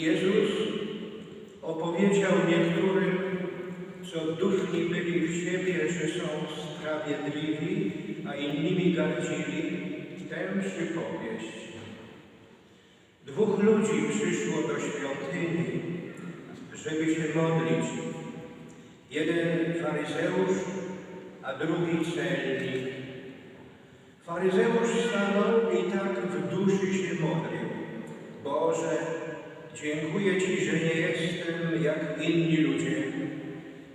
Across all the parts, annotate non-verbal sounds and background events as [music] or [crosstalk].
Jezus opowiedział niektórym, co duchni byli w siebie, że są sprawiedliwi, a innymi gardzili, tę przypowieść. Dwóch ludzi przyszło do świątyni, żeby się modlić. Jeden faryzeusz, a drugi celnik. Faryzeusz stanął i tak w duszy się modlił. Boże, dziękuję Ci, że nie jestem jak inni ludzie,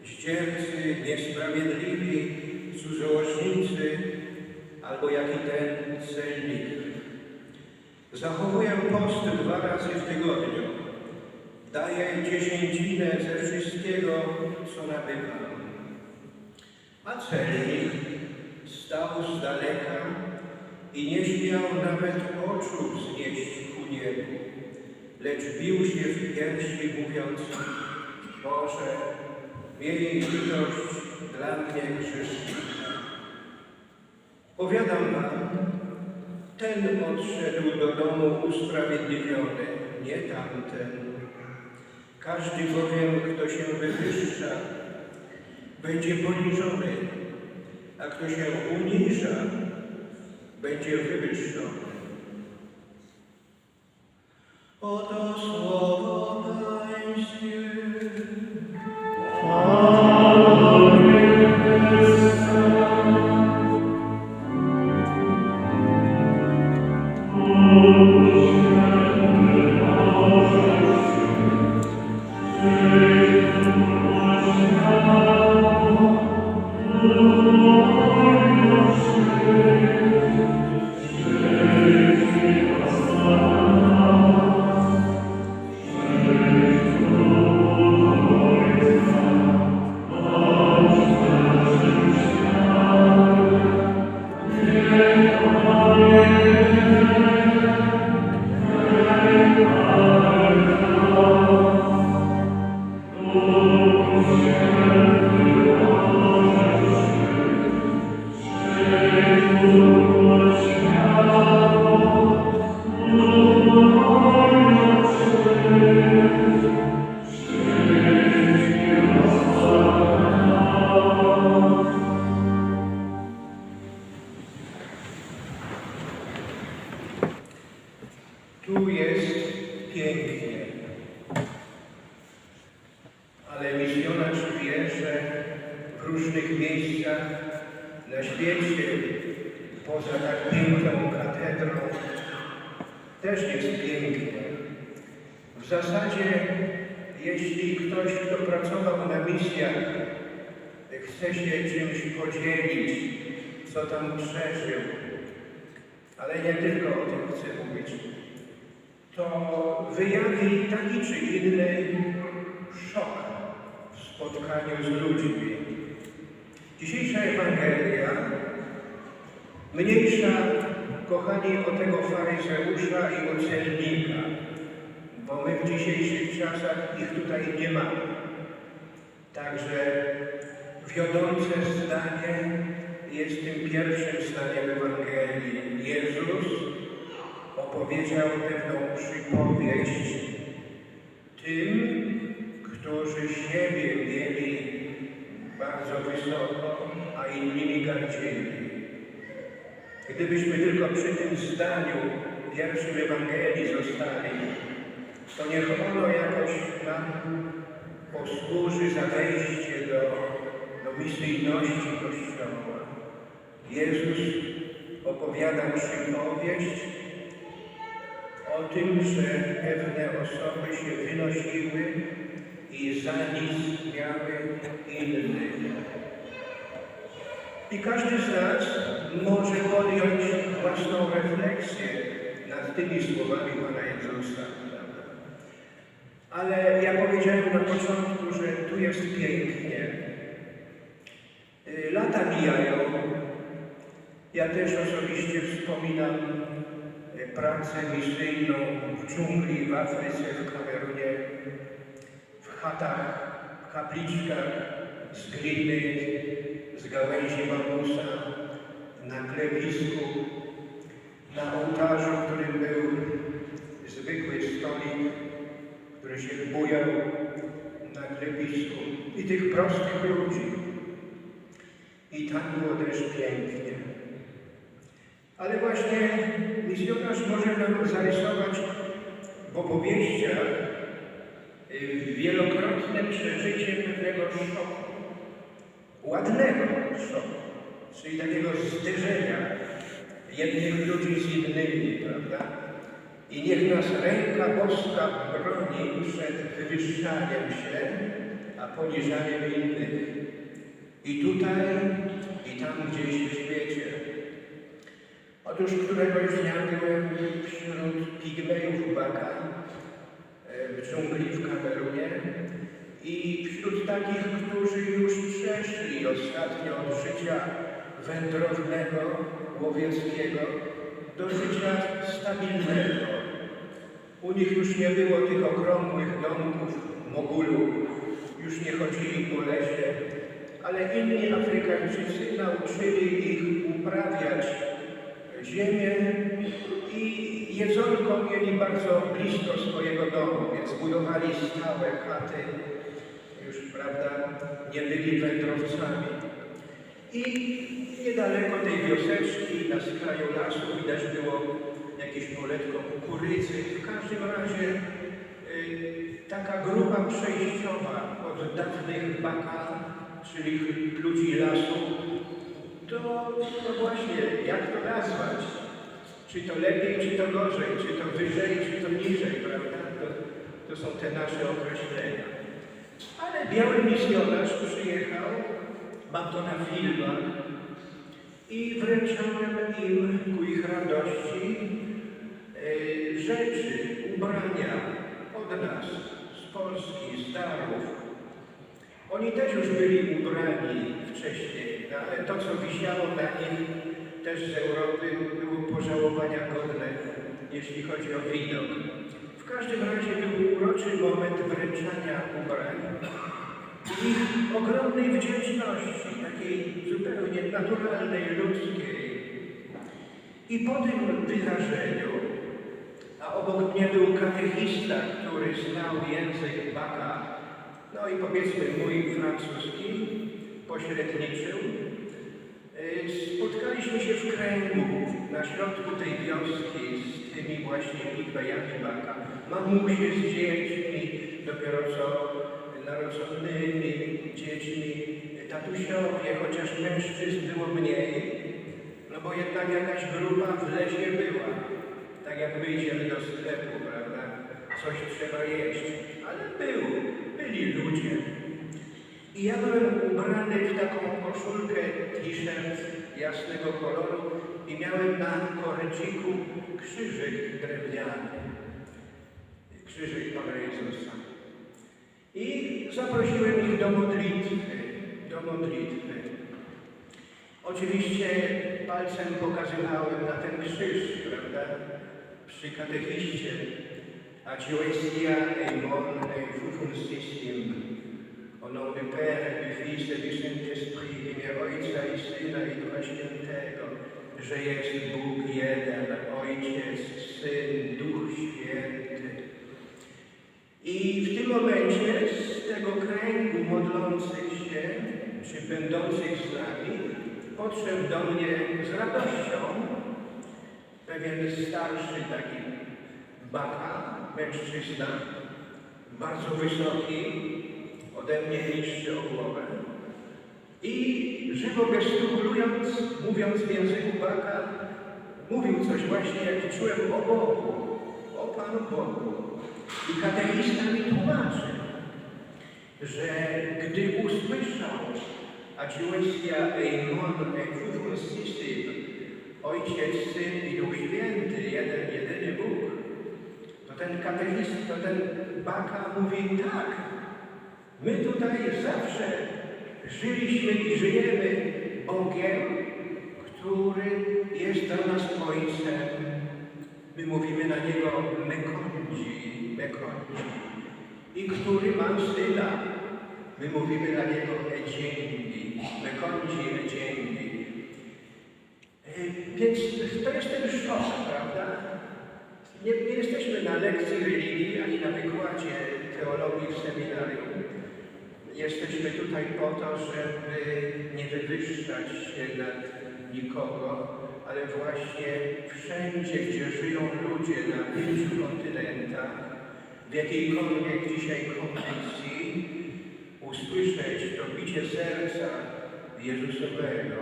zdziercy, niesprawiedliwi, cudzołożnicy, albo jak i ten celnik. Zachowuję post dwa razy w tygodniu. Daję dziesięcinę ze wszystkiego, co nabywam. A celnik stał z daleka i nie śmiał nawet oczu wznieść ku niebu, lecz bił się w piersi, mówiąc, Boże, miej litość dla mnie grzesznika. Powiadam wam, ten odszedł do domu usprawiedliwiony, nie tamten. Każdy bowiem, kto się wywyższa, będzie poniżony, a kto się uniża, będzie wywyższony. no W zasadzie, jeśli ktoś, kto pracował na misjach, chce się czymś podzielić, co tam przeżył, ale nie tylko o tym chcę mówić, to wyjawi taki czy inny szok w spotkaniu z ludźmi. Dzisiejsza Ewangelia mniejsza, kochani, o tego faryzeusza i o celnika, bo my w dzisiejszych czasach ich tutaj nie mamy. Także wiodące zdanie jest tym pierwszym zdaniem Ewangelii. Jezus opowiedział pewną przypowieść tym, którzy siebie mieli bardzo wysoko, a innymi gardzili. Gdybyśmy tylko przy tym zdaniu pierwszym Ewangelii zostali, to niech ono jakoś nam posłuży za wejście do, do misyjności Kościoła. Jezus opowiadał przypowieść o tym, że pewne osoby się wynosiły i za nic miały innych. I każdy z nas może podjąć własną refleksję nad tymi słowami Pana Jezusa. Ale ja powiedziałem na początku, że tu jest pięknie. Y, Lata mijają. Ja też osobiście wspominam y, pracę misyjną w dżungli, w Afryce, w Kamerunie, w chatach, w kapliczkach z gliny, z gałęzi bambusa, na klepisku, na ołtarzu, którym był zwykły stolik, który się bujał na klepisku i tych prostych ludzi. I tam było też pięknie. Ale właśnie misjonarz może nam zarysować w opowieściach y, wielokrotne przeżycie pewnego szoku. Ładnego szoku, czyli takiego zderzenia jednych ludzi z innymi, prawda? I niech nas ręka boska broni przed wywyższaniem się, a poniżaniem innych. I tutaj, i tam gdzieś w świecie. Otóż któregoś dnia byłem wśród pigmejów Baka e, w dżungli w Kamerunie i wśród takich, którzy już przeszli ostatnio od życia wędrownego, łowieckiego do życia stabilnego. U nich już nie było tych okrągłych domków, mogulów, już nie chodzili po lesie, ale inni Afrykańczycy nauczyli ich uprawiać ziemię i jedzonko mieli bardzo blisko swojego domu, więc budowali stałe chaty, już prawda, nie byli wędrowcami. I niedaleko tej wioseczki, na skraju lasu widać było jakieś poletko kukurydzy. W każdym razie y, taka grupa przejściowa od dawnych baka, czyli ludzi lasu, to no właśnie, jak to nazwać? Czy to lepiej, czy to gorzej, czy to wyżej, czy to niżej, prawda? To, to są te nasze określenia. Ale biały misjonarz przyjechał, mam to na filmach, i wręczałem im ku ich radości e, rzeczy, ubrania od nas, z Polski, z darów. Oni też już byli ubrani wcześniej, no, ale to, co wisiało na nich też z Europy, było pożałowania godne, jeśli chodzi o widok. W każdym razie był uroczy moment wręczania ubrań ich ogromnej wdzięczności, takiej zupełnie naturalnej, ludzkiej. I po tym wydarzeniu, a obok mnie był katechista, który znał język Baka, no i powiedzmy mój francuski, pośredniczył, y, spotkaliśmy się w kręgu na środku tej wioski z tymi właśnie pigmejami Baka. Mamusie z dziećmi, dopiero co narodzonymi dziećmi, tatusiowie, chociaż mężczyzn było mniej, no bo jednak jakaś grupa w lesie była. Tak jak my idziemy do sklepu, prawda? Coś trzeba jeść. Ale było, byli ludzie. I ja byłem ubrany w taką koszulkę, t-shirt jasnego koloru i miałem na koreciku krzyżyk drewniany. Krzyżyk Pana Jezusa. I zaprosiłem ich do modlitwy, do modlitwy. Oczywiście palcem pokazywałem na ten krzyż, prawda, przy katechiście. Adioesia et mon et fufusissim. O nom du Père, du Fils et du w imię Ojca i Syna i Ducha Świętego, że jest Bóg jeden, Ojciec, Syn, Duch Święty. I w tym momencie z tego kręgu modlących się, czy będących z nami, podszedł do mnie z radością pewien starszy taki baka, mężczyzna, bardzo wysoki, ode mnie niższy o głowę. I żywo gestykulując, mówiąc w języku baka, mówił coś właśnie, jak czułem o Bogu, o Panu Bogu. I katechista mi tłumaczy, że gdy usłyszał Adjuestia eimon e system, Ojciec, Syn i Duch Święty, jeden, jedyny Bóg, to ten katechista, to ten baka mówi tak, my tutaj zawsze żyliśmy i żyjemy Bogiem, który jest dla nas Ojcem. My mówimy na Niego Mekondzi, Mekondzi. I który ma Syna. My mówimy na Niego Edzięgi, Mekondzi, Edzięgi. E, Więc to jest ten szok, prawda? Nie, nie jesteśmy na lekcji religii, ani na wykładzie teologii w seminarium. Jesteśmy tutaj po to, żeby nie wywyższać się nad nikogo, ale właśnie wszędzie, gdzie żyją ludzie na pięciu kontynentach, w jakiejkolwiek dzisiaj kondycji, usłyszeć to bicie serca Jezusowego.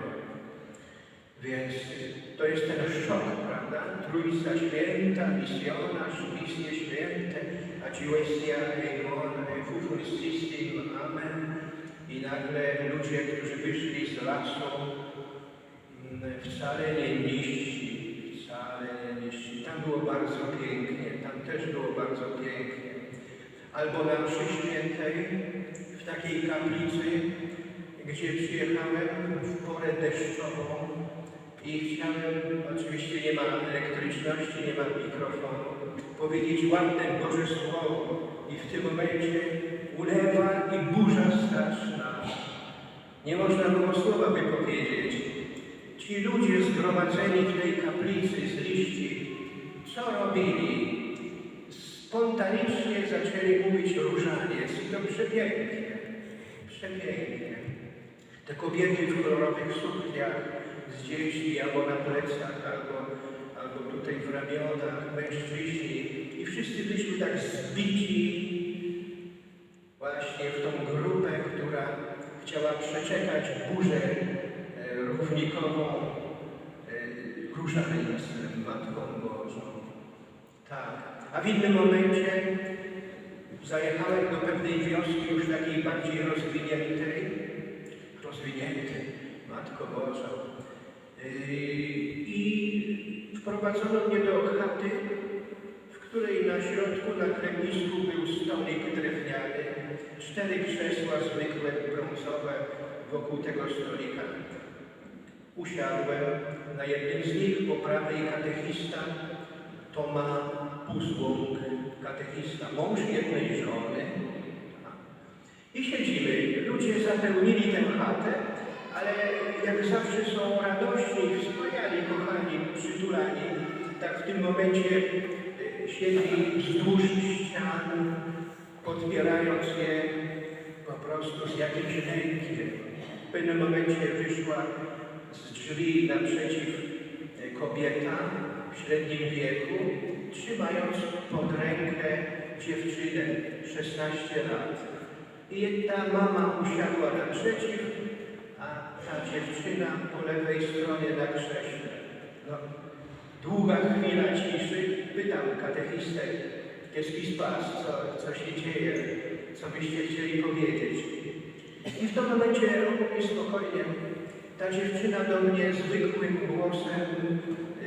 Więc to jest ten szok, prawda? Trójca Święta, misjonarz, misje święte, aciuesia eion, fufurississim, amen. I nagle ludzie, którzy wyszli z lasu, wcale nie niżsi, wcale nie niżsi. Tam było bardzo pięknie, tam też było bardzo pięknie. Albo na mszy świętej, w takiej kaplicy, gdzie przyjechałem w porę deszczową i chciałem, oczywiście nie ma elektryczności, nie ma mikrofonu, powiedzieć ładne Boże Słowo i w tym momencie ulewa i burza straszna. Nie można było słowa wypowiedzieć. Ci ludzie zgromadzeni w tej kaplicy z liści, co robili? Spontanicznie zaczęli mówić różaniec i to przepięknie, przepięknie. Te kobiety w kolorowych sukniach z dziećmi albo na plecach, albo, albo tutaj w ramionach, mężczyźni i wszyscy byliśmy tak zbici właśnie w tą grupę, która chciała przeczekać burzę e, równikową e, różańcem, Matką Bożą. Tak. A w innym momencie zajechałem do pewnej wioski już takiej bardziej rozwiniętej, rozwiniętej, Matko Boża. Yy, I wprowadzono mnie do chaty, w której na środku na kremnisku był stolik drewniany, cztery krzesła zwykłe, brązowe wokół tego stolika. Usiadłem na jednym z nich, po prawej katechista, Toma Puzłąk, katechista, mąż jednej żony. I siedzimy. Ludzie zapełnili tę chatę, ale jak zawsze są radośni, wspaniali, kochani, przytulani. Tak w tym momencie y, siedzi wzdłuż ścian, podpierając je po prostu z jakimś lękiem. W pewnym momencie wyszła z drzwi naprzeciw y, kobieta w średnim wieku, trzymając pod rękę dziewczynę 16 lat. I ta mama usiadła naprzeciw, a ta dziewczyna po lewej stronie na krześle. No, długa chwila ciszy, pytam katechistę, passe, co, co się dzieje, co byście chcieli powiedzieć. I w tym momencie on spokojnie, ta dziewczyna do mnie zwykłym głosem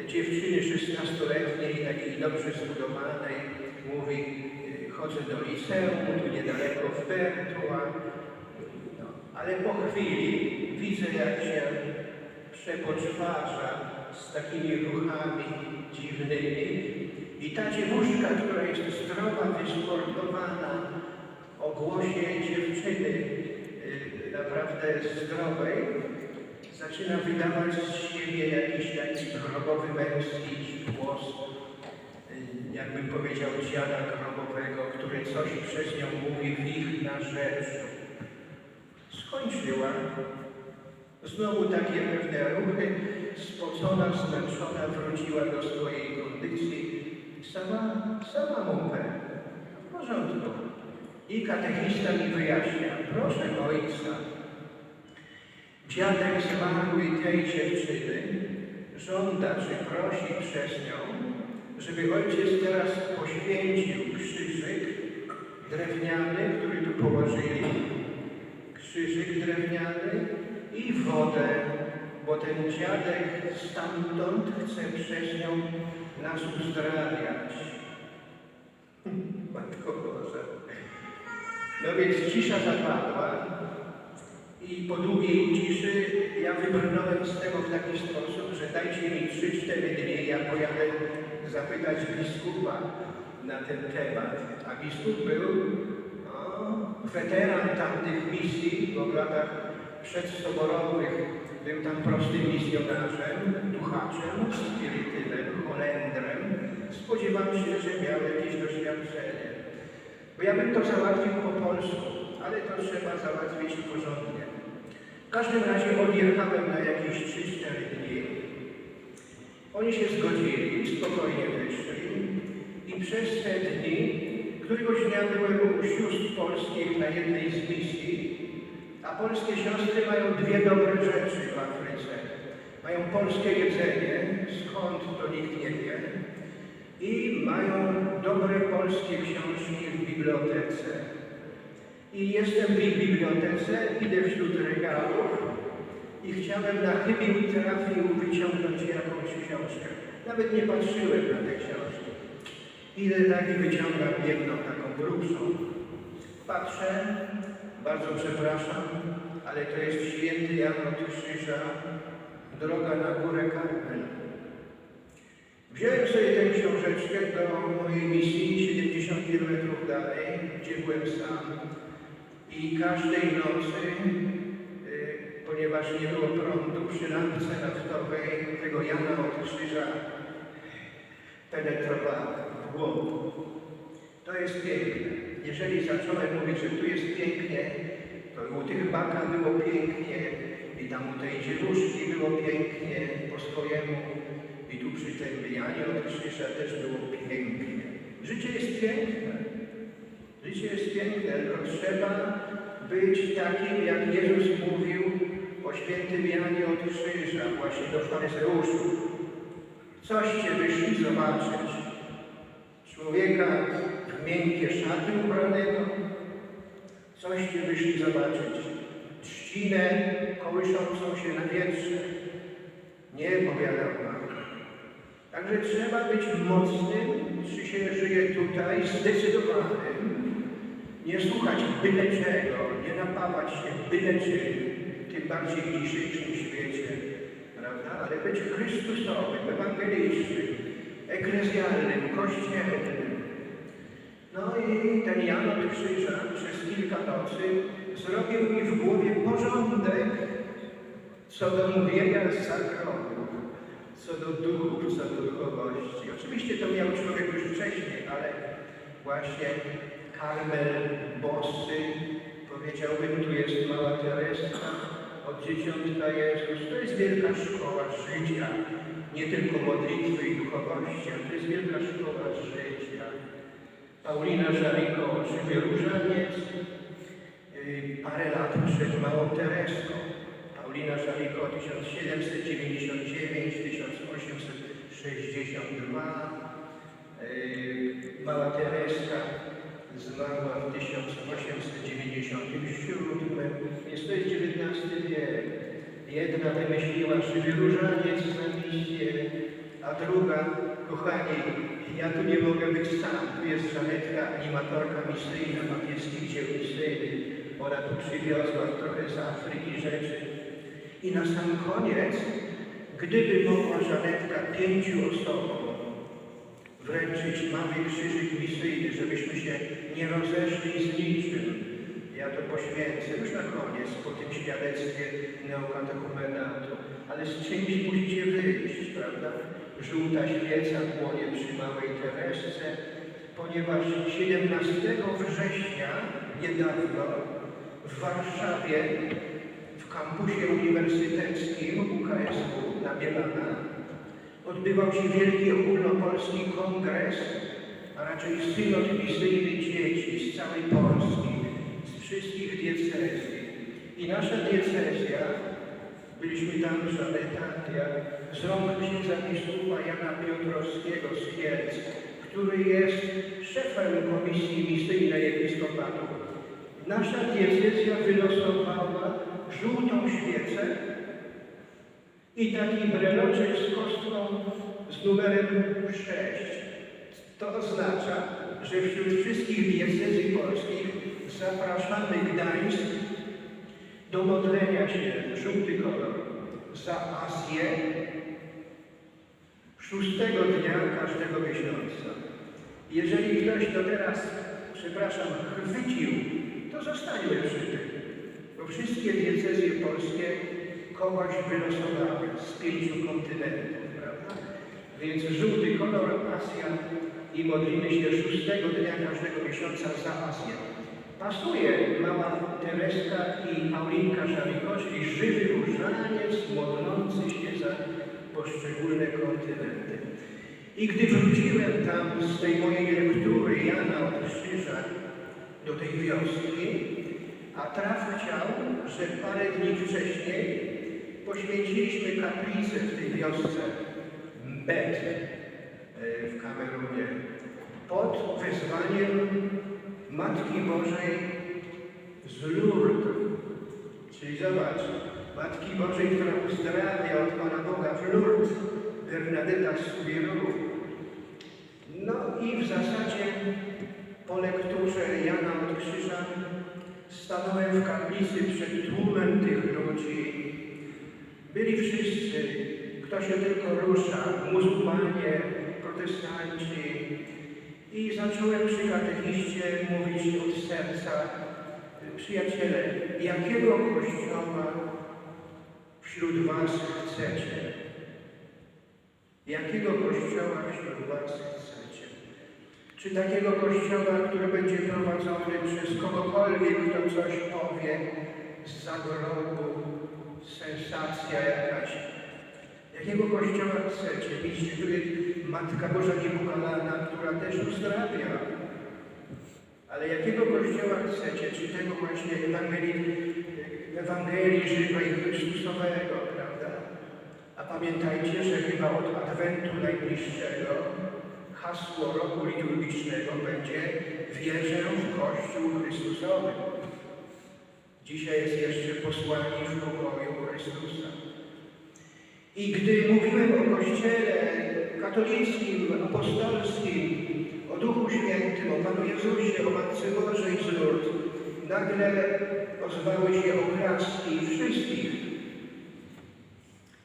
e, dziewczyny 16-letniej, takiej dobrze zbudowanej, mówi, e, chodzę do liceum, tu niedaleko w Pertua, no, ale po chwili widzę, jak się przepoczwarza z takimi ruchami dziwnymi. I ta dziewuszka, która jest zdrowa, wysportowana, o głosie dziewczyny y, naprawdę zdrowej, zaczyna wydawać z siebie jakiś taki grobowy męski głos, y, jakbym powiedział dziada grobowego, który coś przez nią mówi w ich na rzecz. Skończyła. Znowu takie pewne ruchy, spocona, zmęczona, wróciła do swojej kondycji sama, sama mówię, w porządku. I katechista mi wyjaśnia, proszę ojca, dziadek zmarłej tej dziewczyny żąda, czy prosi przez nią, żeby ojciec teraz poświęcił krzyżyk drewniany, który tu położyli, krzyżyk drewniany i wodę, bo ten dziadek stamtąd chce przez nią nas uzdrawiać. [laughs] Matko Boże. No więc cisza zapadła i po długiej ciszy ja wybrnąłem z tego w taki sposób, że dajcie mi 3-4 dni, ja pojadę zapytać biskupa na ten temat. A biskup był no, weteran tamtych misji, bo w latach przedsoborowych był tam prostym misjonarzem, duchaczem, spirytynem, Holendrem. spodziewam się, że miał jakieś doświadczenie. Bo ja bym to załatwił po polsku, ale to trzeba załatwić porządnie. W każdym razie odjechałem na jakieś 3-4 dni. Oni się zgodzili, spokojnie wyszli i przez te dni, któregoś dnia byłem u sióstr polskich na jednej z misji, a polskie siostry mają dwie dobre rzeczy w Afryce. Mają polskie jedzenie, skąd to nikt nie wie, i mają dobre polskie książki w bibliotece. I jestem w ich bibliotece, idę wśród regałów i chciałem na chybił trafił wyciągnąć jakąś książkę. Nawet nie patrzyłem na te książki. Idę tak i wyciągam jedną taką grubszą. Patrzę, bardzo przepraszam, ale to jest święty Jan od droga na górę Karmel. Wziąłem sobie tę książeczkę do mojej misji 70 km dalej, gdzie byłem sam. I każdej nocy, y, ponieważ nie było prądu, przy lampce naftowej tego Jana od Krzyża penetrowałem w głąb. To jest piękne. Jeżeli zacząłem mówić, że tu jest pięknie, to u tych baka było pięknie i tam u tej dziewuszki było pięknie po swojemu i tu przy tym Janie od Krzyża też było pięknie. Życie jest piękne. Życie jest piękne, tylko trzeba być takim, jak Jezus mówił o świętym Janie od Krzyża, właśnie do faryzeuszów. Coście wyszli zobaczyć? Człowieka w miękkie szaty ubranego? Coście wyszli zobaczyć? Trzcinę kołyszącą się na wietrze? Nie, powiadam wam. Także trzeba być mocnym, czy się żyje tutaj, zdecydowanym, nie słuchać byle czego, nie napawać się byle czym, tym bardziej w dzisiejszym świecie, prawda? Ale być Chrystusowym, ewangelicznym, eklezjalnym, kościelnym. No i ten Jan od Krzyża przez kilka nocy zrobił mi w głowie porządek co do mówienia z zakronów, co do duchów, co do duchowości. Oczywiście to miał człowiek już wcześniej, ale właśnie Karmel, Bossy, powiedziałbym, tu jest mała Tereska, od dzieciątka Jezus. To jest wielka szkoła życia, nie tylko modlitwy i duchowości, ale to jest wielka szkoła życia. Paulina Żariko, żywy różaniec, yy, parę lat przed małą Tereską. Paulina Żariko 1799-1862. Yy, Mała Tereska zmarła w 1897. Jest to jest XIX wiek. Jedna wymyśliła żywy różaniec na misję, a druga, kochani, ja tu nie mogę być sam. Tu jest Żanetka, animatorka misyjna papieskich dzieł misyjnych. Ona tu przywiozła trochę z Afryki rzeczy. I na sam koniec, gdyby mogła Żanetka pięciu osobom wręczyć mały krzyżyk misyjny, żebyśmy się nie rozeszli z niczym, ja to poświęcę już na koniec, po tym świadectwie neokatechumenatu. Ale z czymś musicie wyjść, prawda? Żółta świeca płonie przy małej Teresce, ponieważ 17 września, niedawno, w Warszawie, w kampusie uniwersyteckim UKS-u na Bielana, odbywał się Wielki Ogólnopolski Kongres, a raczej synod misyjny dzieci z całej Polski, z wszystkich diecezji. I nasza diecezja, byliśmy tam Żaneta, ja, z rąk księdza biskupa Jana Piotrowskiego z Kielc, który jest szefem Komisji Misyjnej Episkopatu. Nasza diecezja wylosowała żółtą świecę i taki breloczek z kostką z numerem 6. To oznacza, że wśród wszystkich diecezji polskich zapraszamy Gdańsk do modlenia się żółty kolor za Azję szóstego dnia każdego miesiąca. Jeżeli ktoś to teraz, przepraszam, chwycił, to zostańmy przy tym, bo wszystkie diecezje polskie kogoś wylosowały z pięciu kontynentów, prawda? Więc żółty kolor pasja i modlimy się szóstego dnia każdego miesiąca za pasję. Pasuje mała Tereska i Paulinka czyli żywy różaniec modlący się za poszczególne kontynenty. I gdy wróciłem tam z tej mojej lektury Jana od Krzyża do tej wioski, a traf chciał, że parę dni wcześniej poświęciliśmy kaplicę w tej wiosce Mbet e, w Kamerunie pod wezwaniem Matki Bożej z Lourdes. Czyli zobacz, Matki Bożej, która uzdrawia od Pana Boga w Lourdes, Bernadetta z Subiru. No i w zasadzie po lekturze Jana od Krzyża stanąłem w kaplicy przed tłumem tych ludzi. Byli wszyscy, kto się tylko rusza, muzułmanie, I zacząłem przy katechiście mówić od serca, przyjaciele, jakiego kościoła wśród was chcecie? Jakiego kościoła wśród was chcecie? Czy takiego kościoła, który będzie prowadzony przez kogokolwiek, kto coś powie z zagrobu, sensacja jakaś? Jakiego kościoła chcecie? Widzicie, tu jest Matka Boża Niebukalana, która też uzdrawia. Ale jakiego kościoła chcecie? Czy tego właśnie Ewangelii, Ewangelii żywej Chrystusowego, prawda? A pamiętajcie, że chyba od Adwentu najbliższego hasło roku liturgicznego będzie wierzę w Kościół Chrystusowy. Dzisiaj jest jeszcze posłanie w pokoju Chrystusa. I gdy mówiłem o Kościele katolickim, apostolskim, o Duchu Świętym, o Panu Jezusie, o Matce Bożej z Lourdes, nagle ozwały się oklaski wszystkich.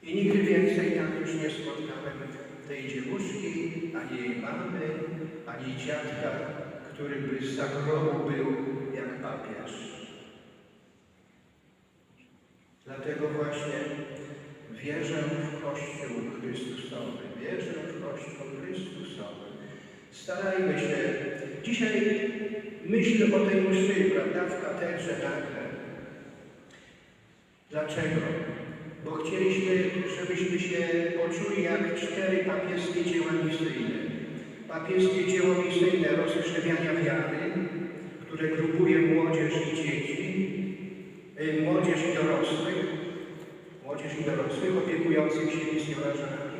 I nigdy więcej tak już nie spotkałem tej dziewuszki, ani jej mamy, ani dziadka, który by z zagrobu był jak papież. Dlatego właśnie wierzę w Kościół Chrystusowy. Wierzę w Kościół Chrystusowy. Starajmy się. Dzisiaj myślę o tej mszy, prawda, w katedrze nagle. Dlaczego? Bo chcieliśmy, żebyśmy się poczuli jak cztery papieskie dzieła misyjne. Papieskie dzieło misyjne rozkrzewiania wiary, które grupuje młodzież i dzieci, y, młodzież i dorosłych, młodzież i opiekujących się misjonarzami.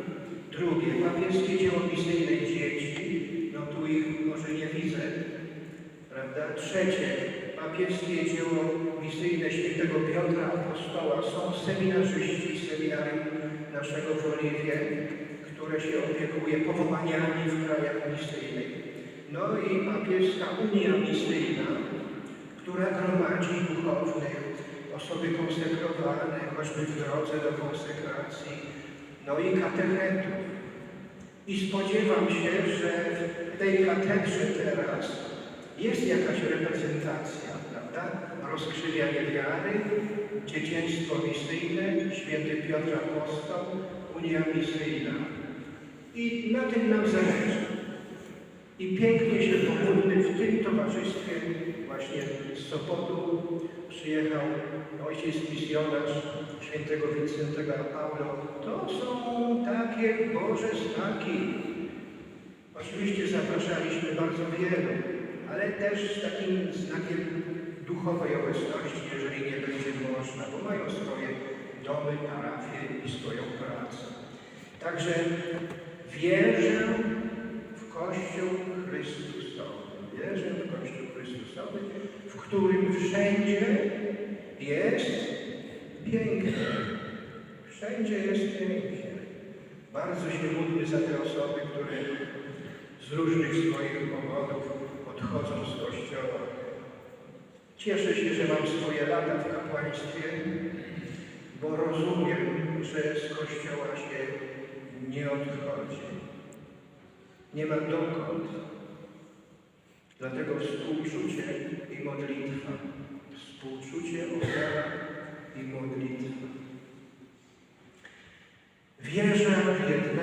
Drugie, papieskie dzieło misyjne dzieci, no tu ich może nie widzę, prawda? Trzecie, papieskie dzieło misyjne świętego Piotra Apostoła. Są seminarzyści seminarium naszego w Oliwie, które się opiekuje powołaniami w krajach misyjnych. No i papieska Unia Misyjna, która gromadzi duchownych, osoby konsekrowane, choćby w drodze do konsekracji, no i katechetów. I spodziewam się, że w tej katedrze teraz jest jakaś reprezentacja, prawda? Rozkrzywianie wiary, dzieciństwo misyjne, święty Piotr Apostoł, Unia Misyjna. I na tym nam zależy. I pięknie się pomódlmy w tym towarzystwie właśnie z Sopotu przyjechał ojciec misjonarz świętego Wincentego Paulo. To są takie Boże znaki. Oczywiście zapraszaliśmy bardzo wielu, ale też z takim znakiem duchowej obecności, jeżeli nie będzie można, bo mają swoje domy, parafie i swoją pracę. Także wierzę w Kościół Chrystusowy. Wierzę w Kościół Chrystusowy, w którym wszędzie jest pięknie. Wszędzie jest pięknie. Bardzo się módlmy za te osoby, które z różnych swoich powodów odchodzą z Kościoła. Cieszę się, że mam swoje lata w kapłaństwie, bo rozumiem, że z Kościoła się nie odchodzi. Nie ma dokąd. Dlatego współczucie i modlitwa. Współczucie, ofiara i modlitwa. Wierzę w jednego